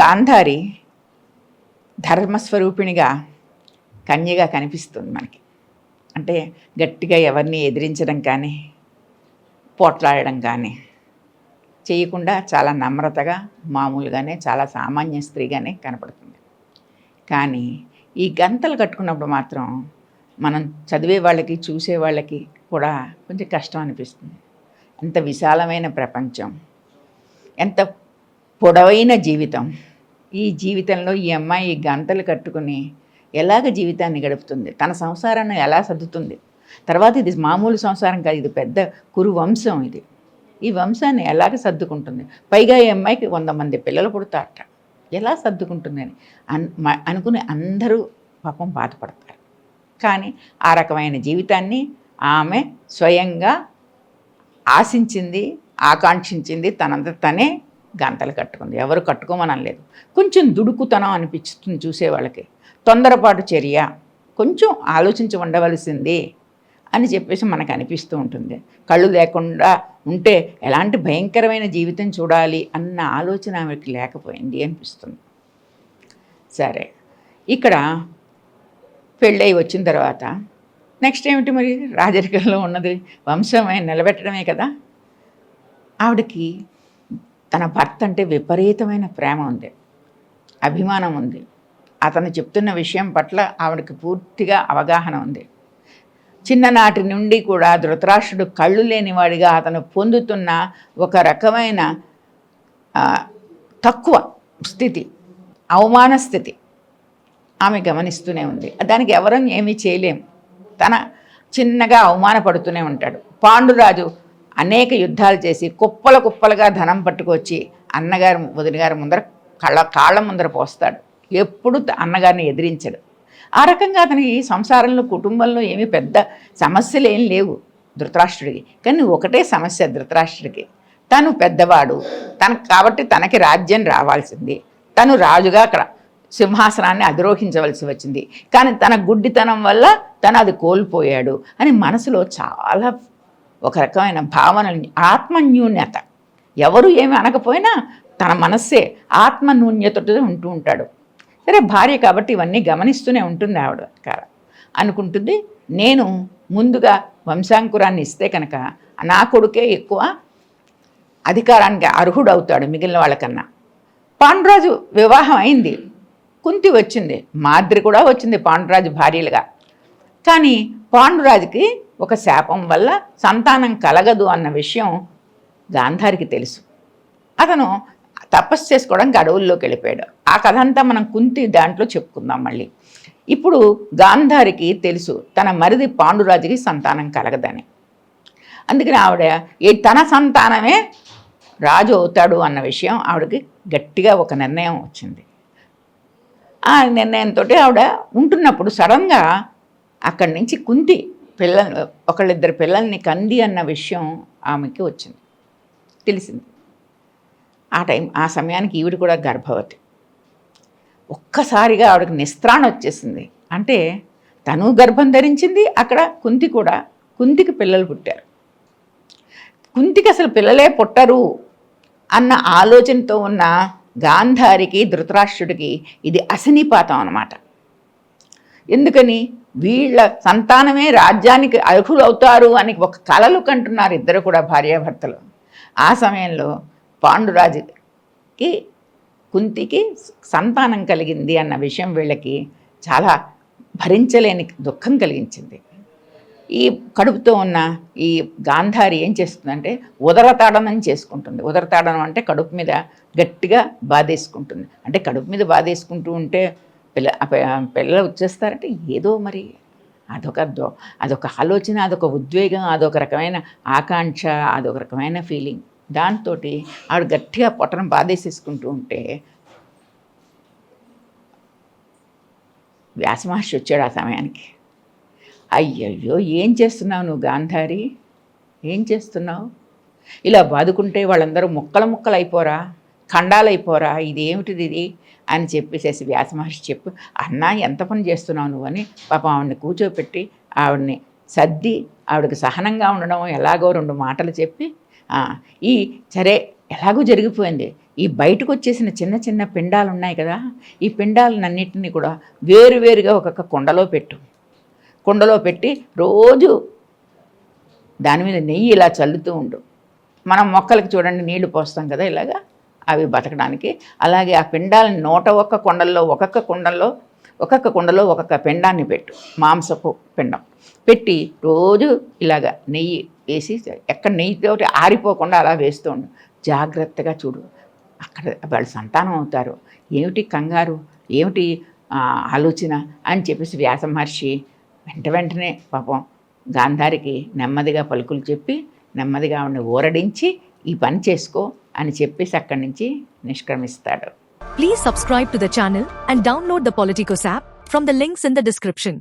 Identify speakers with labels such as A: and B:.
A: గాంధారి ధర్మస్వరూపిణిగా కన్యగా కనిపిస్తుంది మనకి. అంటే గట్టిగా ఎవరిని ఎదిరించడం కానీ పోట్లాడడం కానీ చేయకుండా చాలా నమ్రతగా మామూలుగానే చాలా సామాన్య స్త్రీగానే కనపడుతుంది. కానీ ఈ గంతలు కట్టుకున్నప్పుడు మాత్రం మనం చదివే వాళ్ళకి చూసే వాళ్ళకి కూడా కొంచెం కష్టం అనిపిస్తుంది. ఎంత విశాలమైన ప్రపంచం. ఎంత పొడవైన జీవితం. ఈ జీవితంలో ఈ అమ్మాయి గంతలు కట్టుకుని ఎలాగ జీవితాన్ని గడుపుతుంది? తన సంసారాన్ని ఎలా సర్దుతుంది? తర్వాత ఇది మామూలు సంసారం కాదు ఇది పెద్ద కురు వంశం ఇది. ఈ వంశాన్ని ఎలాగ సర్దుకుంటుంది? పైగా ఈ అమ్మాయికి వంద మంది పిల్లలు పుడతారట. ఎలా సర్దుకుంటుంది అని అన్ మ- అనుకుని అందరూ పాపం బాధపడతారు. కానీ ఆ రకమైన జీవితాన్ని ఆమె స్వయంగా ఆశించింది ఆకాంక్షించింది తనంత తనే గంతలు కట్టుకుంది. ఎవరు కట్టుకోమనలేదు కొంచెం దుడుకుతనం అనిపిస్తుంది చూసే వాళ్ళకి తొందరపాటు చర్య. కొంచెం ఆలోచించి ఉండవలసింది అని చెప్పేసి మనకు అనిపిస్తూ ఉంటుంది. కళ్ళు లేకుండా ఉంటే ఎలాంటి భయంకరమైన జీవితం చూడాలి అన్న ఆలోచన ఆమెకి లేకపోయింది అనిపిస్తుంది. సరే. ఇక్కడ పెళ్ళై వచ్చిన తర్వాత నెక్స్ట్ ఏమిటి మరి? రాజరికంలో ఉన్నది వంశమే నిలబెట్టడమే కదా. ఆవిడకి తన భర్త అంటే విపరీతమైన ప్రేమ ఉంది అభిమానం ఉంది. అతను చెప్తున్న విషయం పట్ల ఆవిడకి పూర్తిగా అవగాహన ఉంది. చిన్ననాటి నుండి కూడా ధృతరాష్ట్రుడు కళ్ళు లేనివాడిగా అతను పొందుతున్న ఒక రకమైన తక్కువ స్థితి అవమాన స్థితి ఆమె గమనిస్తూనే ఉంది. దానికి ఎవరం ఏమీ చేయలేం. తన చిన్నగా అవమానపడుతూనే ఉంటాడు. పాండురాజు అనేక యుద్ధాలు చేసి కుప్పల కుప్పలుగా ధనం పట్టుకొచ్చి అన్నగారు వదినగారి ముందర కళ్ళ కాళ్ళ ముందర పోస్తాడు. ఎప్పుడు అన్నగారిని ఎదిరించడు. ఆ రకంగా అతనికి సంసారంలో కుటుంబంలో ఏమీ పెద్ద సమస్యలు ఏం లేవు ధృతరాష్ట్రుడికి. కానీ ఒకటే సమస్య ధృతరాష్ట్రుడికి. తను పెద్దవాడు తనకు కాబట్టి తనకి రాజ్యం రావాల్సింది. తను రాజుగా అక్కడ సింహాసనాన్ని అధిరోహించవలసి వచ్చింది. కానీ తన గుడ్డితనం వల్ల తను అది కోల్పోయాడు అని మనసులో చాలా ఒక రకమైన భావన ఆత్మన్యూన్యత. ఎవరు ఏమి అనకపోయినా తన మనస్సే ఆత్మన్యూన్యతతో ఉంటూ ఉంటాడు. సరే భార్య కాబట్టి ఇవన్నీ గమనిస్తూనే ఉంటుంది ఆవిడ అనుకుంటుంది నేను ముందుగా వంశాంకురాన్ని ఇస్తే కనుక నా కొడుకే ఎక్కువ అధికారానికి అర్హుడవుతాడు మిగిలిన వాళ్ళకన్నా. పాండురాజు వివాహం అయింది. కుంతి వచ్చింది. మాద్రి కూడా వచ్చింది పాండురాజు భార్యలుగా. కానీ పాండురాజుకి ఒక శాపం వల్ల సంతానం కలగదు అన్న విషయం గాంధారికి తెలుసు. అతను తపస్సు చేసుకోవడానికి అడవుల్లోకి వెళ్ళిపోయాడు. ఆ కథ అంతా మనం కుంతి దాంట్లో చెప్పుకుందాం మళ్ళీ. ఇప్పుడు గాంధారికి తెలుసు తన మరిది పాండురాజుకి సంతానం కలగదని. అందుకని ఆవిడ ఈ తన సంతానమే రాజు అవుతాడు అన్న విషయం ఆవిడకి గట్టిగా ఒక నిర్ణయం వచ్చింది. ఆ నిర్ణయంతో ఆవిడ ఉంటున్నప్పుడు సడన్గా అక్కడి నుంచి కుంతి పిల్ల ఒకళ్ళిద్దరు పిల్లల్ని కంది అన్న విషయం ఆమెకి వచ్చింది. తెలిసింది. ఆ టైం ఆ సమయానికి ఈవిడ కూడా గర్భవతి. ఒక్కసారిగా ఆవిడకి నిస్త్రాణ వచ్చేసింది. అంటే తను గర్భం ధరించింది అక్కడ కుంతి కూడా కుంతికి పిల్లలు పుట్టారు. కుంతికి అసలు పిల్లలే పుట్టరు అన్న ఆలోచనతో ఉన్న గాంధారికి ధృతరాష్ట్రుడికి ఇది అశనిపాతం అనమాట ఎందుకని? వీళ్ళ సంతానమే రాజ్యానికి అర్హులు అవుతారు అని ఒక కలలు కంటున్నారు ఇద్దరు కూడా భార్యాభర్తలు. ఆ సమయంలో పాండురాజుకి కుంతికి సంతానం కలిగింది అన్న విషయం వీళ్ళకి చాలా భరించలేని దుఃఖం కలిగించింది. ఈ కడుపుతో ఉన్న ఈ గాంధారి ఏం చేస్తుందంటే ఉదరతాడనం చేసుకుంటుంది. ఉదరతాడనం అంటే కడుపు మీద గట్టిగా బాధేసుకుంటుంది. అంటే కడుపు మీద బాధేసుకుంటూ ఉంటే పిల్ల పిల్లలు వచ్చేస్తారంటే ఏదో మరి అదొక దో అదొక ఆలోచన అదొక ఉద్వేగం అదొక రకమైన ఆకాంక్ష అదొక రకమైన ఫీలింగ్ దాంతో ఆవిడ గట్టిగా పొట్టను బాధేసేసుకుంటూ ఉంటే వ్యాసమహర్షి వచ్చాడు ఆ సమయానికి. అయ్యయ్యో ఏం చేస్తున్నావు నువ్వు గాంధారి? ఏం చేస్తున్నావు? ఇలా బాదుకుంటే వాళ్ళందరూ ముక్కలు ముక్కలు అయిపోరా ఖండాలైపోరా ఇదేమిటిది ఇది? ఇది అని చెప్పేసేసి వ్యాసమహర్షి చెప్పు అన్నా ఎంత పని చేస్తున్నావు నువ్వు అని పాపం ఆవిడని కూర్చోపెట్టి ఆవిడని సర్ది ఆవిడకి సహనంగా ఉండడం ఎలాగో రెండు మాటలు చెప్పి ఈ సరే ఎలాగో జరిగిపోయింది. ఈ బయటకు వచ్చేసిన చిన్న చిన్న పిండాలు ఉన్నాయి కదా ఈ పిండాలన్నింటినీ కూడా వేరువేరుగా ఒక్కొక్క కుండలో పెట్టు. కుండలో పెట్టి రోజు దాని మీద నెయ్యి ఇలా చల్లుతూ ఉండు. మనం మొక్కలకి చూడండి నీళ్ళు పోస్తాం కదా ఇలాగా అవి బతకడానికి. అలాగే ఆ పిండాలని నూట ఒక్క కుండల్లో ఒక్కొక్క కుండల్లో ఒక్కొక్క కుండలో ఒక్కొక్క పిండాన్ని పెట్టు. మాంసపు పిండం. పెట్టి రోజు ఇలాగా నెయ్యి వేసి ఎక్కడ నెయ్యితో ఆరిపోకుండా అలా వేస్తూ ఉండు. జాగ్రత్తగా చూడు. అక్కడ వాళ్ళు సంతానం అవుతారు. ఏమిటి కంగారు? ఏమిటి ఆలోచన? అని చెప్పేసి వ్యాస మహర్షి వెంట వెంటనే పాపం గాంధారికి నెమ్మదిగా పలుకులు చెప్పి నెమ్మదిగా ఆవిడని ఊరడించి ఈ పని చేసుకో. అని చెప్పేసి అక్కడి నుంచి నిష్క్రమిస్తాడు
B: Please subscribe to the channel and download the Politicos app from the links in the description.